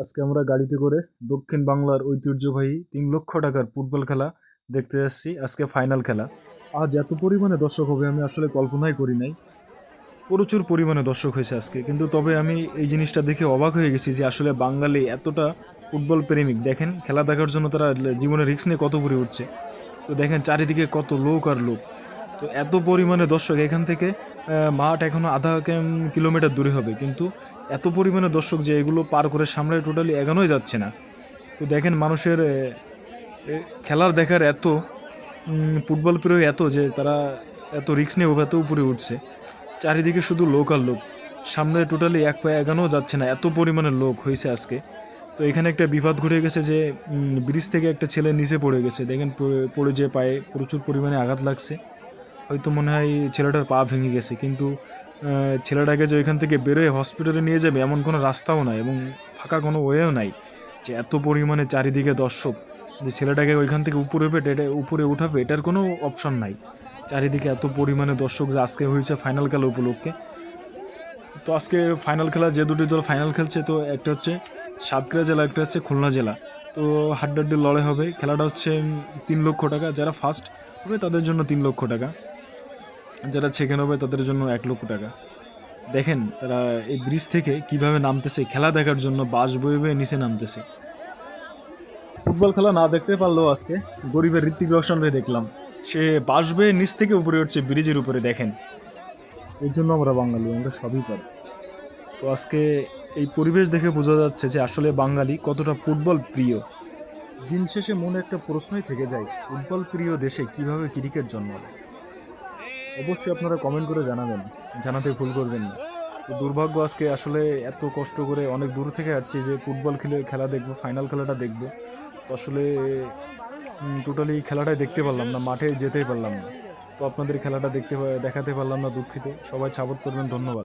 আজকে আমরা গাড়িতে করে দক্ষিণ বাংলার ঐতিহ্যবাহী তিন লক্ষ টাকার ফুটবল খেলা দেখতে যাচ্ছি, আজকে ফাইনাল খেলা। আজ এত পরিমাণে দর্শক হবে, আমি আসলে কল্পনাই করি নাই। প্রচুর পরিমাণে দর্শক হয়েছে আজকে, কিন্তু তবে আমি এই জিনিসটা দেখে অবাক হয়ে গেছি যে আসলে বাঙালি এতটা ফুটবল প্রেমিক। দেখেন, খেলা দেখার জন্য তারা জীবনে রিস্ক নিয়ে কত উপরে উঠছে। তো দেখেন, চারিদিকে কত লোক আর লোক। তো এত পরিমাণে দর্শক এখান থেকে মাঠ এখনও আধা কিলোমিটার দূরে হবে। কিন্তু এত পরিমাণে দর্শক যে এগুলো পার করে সামনে টোটালি এগানোই যাচ্ছে না। তো দেখেন মানুষের খেলার দেখার এত ফুটবল প্রিয় এত যে তারা এত রিক্স নিয়ে এত উপরে উঠছে। চারিদিকে শুধু লোক আর লোক। সামনে টোটালি এক পায়ে এগানো যাচ্ছে না। এত পরিমাণে লোক হয়েছে আজকে। তো এখানে একটা বিবাদ ঘটে গেছে যে ব্রিজ থেকে একটা ছেলে নিচে পড়ে গেছে। দেখেন পড়ে যে পায়ে প্রচুর পরিমাণে আঘাত লাগছে। হয়তো মনে হয় ছেলেটার পা ভেঙে গেছে, কিন্তু ছেলেটাকে যে ওইখান থেকে বেরোয় হসপিটালে নিয়ে যাবে এমন কোনো রাস্তাও নাই এবং ফাঁকা কোনো ওয়েও নাই যে এত পরিমাণে চারিদিকে দর্শক যে ছেলেটাকে ওইখান থেকে উপরে পেটে এটা উপরে উঠাবে, এটার কোনো অপশন নাই। চারিদিকে এত পরিমাণে দর্শক যে আজকে হয়েছে ফাইনাল খেলা উপলক্ষে। তো আজকে ফাইনাল খেলা, যে দুটি দল ফাইনাল খেলছে, তো একটা হচ্ছে সাতক্ষীরা জেলা, একটা হচ্ছে খুলনা জেলা। তো হাড্ডাড্ডি লড়াই হবে, খেলাটা হচ্ছে তিন লক্ষ টাকা, যারা ফার্স্ট হবে তাদের জন্য তিন লক্ষ টাকা। যারা সেকেন্ড হবে তাদের জন্য এক লক্ষ টাকা। দেখেন তারা এই ব্রিজ থেকে কীভাবে নামতেছে, খেলা দেখার জন্য বাস বয়ে বয়ে নিচে নামতেছে। ফুটবল খেলা না দেখতে পারলেও আজকে গরিবের ঋত্বিক রোশনরে দেখলাম। সে বাস বয়ে নিচ থেকে উপরে উঠছে ব্রিজের উপরে, দেখেন। এর জন্য আমরা বাঙালি, আমরা সবই পারি। তো আজকে এই পরিবেশ দেখে বোঝা যাচ্ছে যে আসলে বাঙালি কতটা ফুটবল প্রিয়। দিন শেষে মনে একটা প্রশ্নই থেকে যায়, ফুটবল প্রিয় দেশে কীভাবে ক্রিকেট জন্মালো অবশ্যই আপনারা কমেন্ট করে জানাবেন। জানাতে ভুল করবেন না। তো দুর্ভাগ্য আজকে আসলে এত কষ্ট করে অনেক দূর থেকে আসছি যে ফুটবল খেলে খেলা দেখব ফাইনাল খেলাটা দেখব। তো আসলে টোটালি খেলাটাই দেখতে পারলাম না, মাঠে যেতেই পারলাম না। তো আপনাদের খেলাটা দেখতে, দেখাতে পারলাম না দুঃখিত। সবাই সাপোর্ট করবেন, ধন্যবাদ।